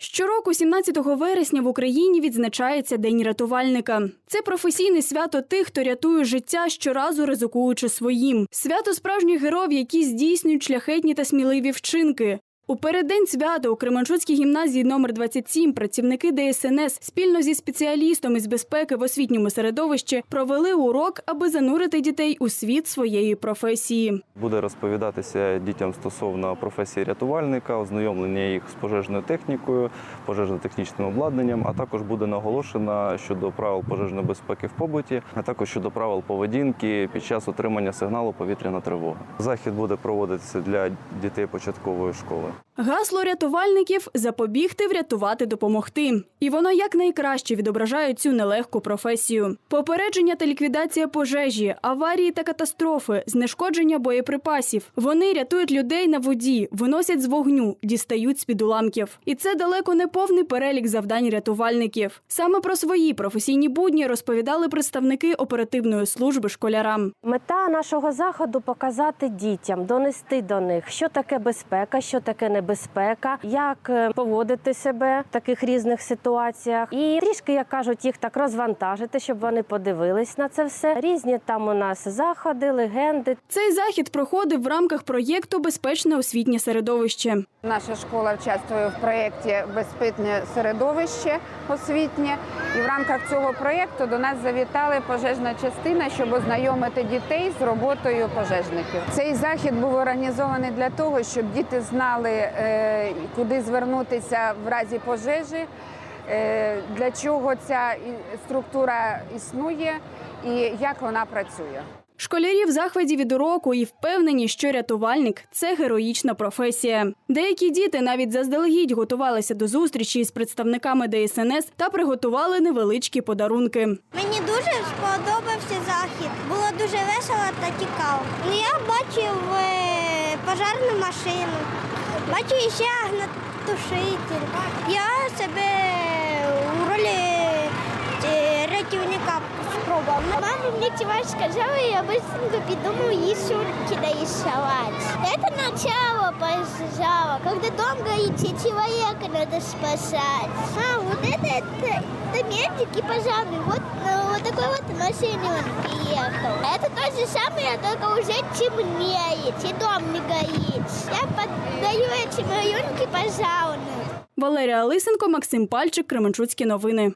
Щороку, 17 вересня, в Україні відзначається День рятувальника. Це професійне свято тих, хто рятує життя, щоразу ризикуючи своїм. Свято справжніх героїв, які здійснюють шляхетні та сміливі вчинки. У переддень свята у Кременчуцькій гімназії номер 27 працівники ДСНС спільно зі спеціалістом із безпеки в освітньому середовищі провели урок, аби занурити дітей у світ своєї професії. Буде розповідатися дітям стосовно професії рятувальника, ознайомлення їх з пожежною технікою, пожежно-технічним обладнанням, а також буде наголошено щодо правил пожежної безпеки в побуті, а також щодо правил поведінки під час отримання сигналу повітряна тривога. Захід буде проводитися для дітей початкової школи. Гасло рятувальників запобігти, врятувати, допомогти. І воно якнайкраще відображає цю нелегку професію. Попередження та ліквідація пожежі, аварії та катастрофи, знешкодження боєприпасів. Вони рятують людей на воді, виносять з вогню, дістають з-під уламків. І це далеко не повний перелік завдань рятувальників. Саме про свої професійні будні розповідали представники оперативної служби школярам. Мета нашого заходу показати дітям, донести до них, що таке безпека, що таке небезпека, як е, поводити себе в таких різних ситуаціях, і трішки, як кажуть, їх так розвантажити, щоб вони подивились на це все. Різні там у нас заходи, легенди. Цей захід проходив в рамках проєкту Безпечне освітнє середовище. Наша школа участвує в проєкті Безпечне середовище освітнє. І в рамках цього проєкту до нас завітали пожежна частина, щоб ознайомити дітей з роботою пожежників. Цей захід був організований для того, щоб діти знали, куди звернутися в разі пожежі, е, для чого ця і- структура існує і як вона працює. Школярі в захваті від уроку і впевнені, що рятувальник це героїчна професія. Деякі діти навіть заздалегідь готувалися до зустрічі з представниками ДСНС та приготували невеличкі подарунки. Мені дуже сподобався захід. Було дуже весело та цікаво. Я бачив е, пожарну машину, бачив ще гнатушитель. Я Мама мне вчера сказала, и я быстренько придумал ей шутки нарисовать. Это начало пожара, когда дом горит, и человека надо спасать. А, вот это, это, это медик и пожарный. Вот на вот такой вот машине он приехал. Это то же самое, только уже темнеет, и дом не горит. Я поддаю эти малюнки пожарным. Валерія Лисенко, Максим Пальчик, Кременчуцькі новини.